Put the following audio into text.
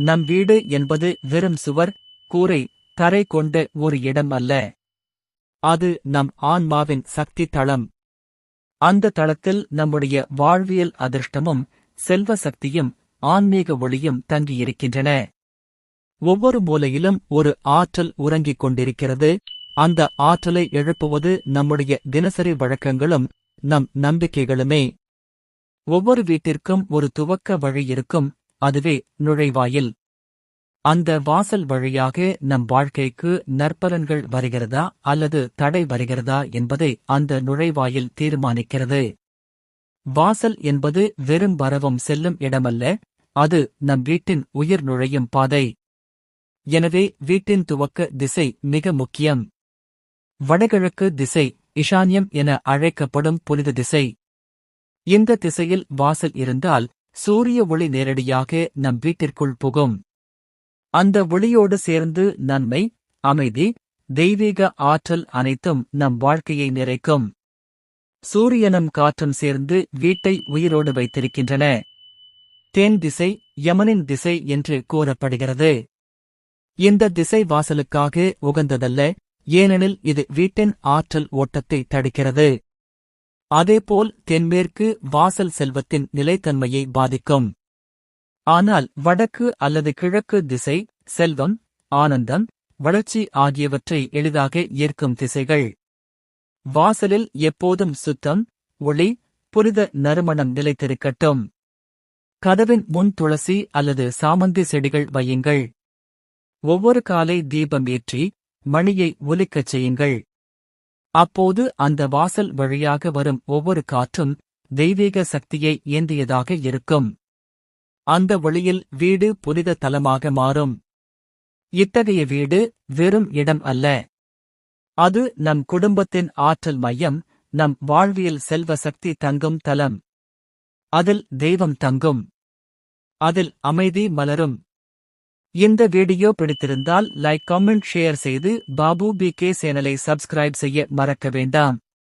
நம் வீடு என்பது வெறும் சுவர் கூரை தரை கொண்ட ஒரு இடம் அல்ல. அது நம் ஆன்மாவின் சக்தி தளம். அந்த தளத்தில் நம்முடைய வாழ்வியல் அதிர்ஷ்டமும் செல்வ சக்தியும் ஆன்மீக ஒளியும் தங்கியிருக்கின்றன. ஒவ்வொரு மூலையிலும் ஒரு ஆற்றல் உறங்கிக் கொண்டிருக்கிறது. அந்த ஆற்றலை எழுப்புவது நம்முடைய தினசரி வழக்கங்களும் நம் நம்பிக்கைகளுமே. ஒவ்வொரு வீட்டிற்கும் ஒரு துவக்க வழி இருக்கும். அதுவே நுழைவாயில். அந்த வாசல் வழியாக நம் வாழ்க்கைக்கு நற்பலன்கள் வருகிறதா அல்லது தடை வருகிறதா என்பதை அந்த நுழைவாயில் தீர்மானிக்கிறது. வாசல் என்பது வெறும் வரவும் செல்லும் இடமல்ல அது நம் வீட்டின் உயிர் நுழையும் பாதை. எனவே வீட்டின் துவக்க திசை மிக முக்கியம். வடகிழக்கு திசை இஷான்யம் என அழைக்கப்படும் புனித திசை. இந்த திசையில் வாசல் இருந்தால் சூரிய ஒளி நேரடியாக நம் வீட்டிற்குள் புகும். அந்த ஒளியோடு சேர்ந்து நன்மை அமைதி தெய்வீக ஆற்றல் அனைத்தும் நம் வாழ்க்கையை நிறைக்கும். சூரியனும் காற்றும் சேர்ந்து வீட்டை உயிரோடு வைத்திருக்கின்றன. தேன் திசை யமனின் திசை என்று கூறப்படுகிறது. இந்த திசை வாசலுக்காக உகந்ததல்ல ஏனெனில் இது வீட்டின் ஆற்றல் ஓட்டத்தை தடுக்கிறது. அதேபோல் தென்மேற்கு வாசல் செல்வத்தின் நிலைத்தன்மையை பாதிக்கும். ஆனால் வடக்கு அல்லது கிழக்கு திசை செல்வம் ஆனந்தம் வளர்ச்சி ஆகியவற்றை எளிதாக ஏற்கும் திசைகள். வாசலில் எப்போதும் சுத்தம் ஒளி புரித நறுமணம் நிலைத்திருக்கட்டும். கதவின் முன் துளசி அல்லது சாமந்தி செடிகள் வையுங்கள். ஒவ்வொரு காலை தீபம் ஏற்றி மணியை ஒலிக்கச் செய்யுங்கள். அப்போது அந்த வாசல் வழியாக வரும் ஒவ்வொரு காற்றும் தெய்வீக சக்தியை ஏந்தியதாக இருக்கும். அந்த வழியில் வீடு புனித தலமாக மாறும். இத்தகைய வீடு வெறும் இடம் அல்ல. அது நம் குடும்பத்தின் ஆற்றல் மையம் நம் வாழ்வியல் செல்வ சக்தி தங்கும் தலம். அதில் தெய்வம் தங்கும். அதில் அமைதி மலரும். இந்த வீடியோ பிடித்திருந்தால் லைக் கமெண்ட் ஷேர் செய்து பாபு பி கே சேனலை சப்ஸ்கிரைப் செய்ய மறக்க வேண்டாம்.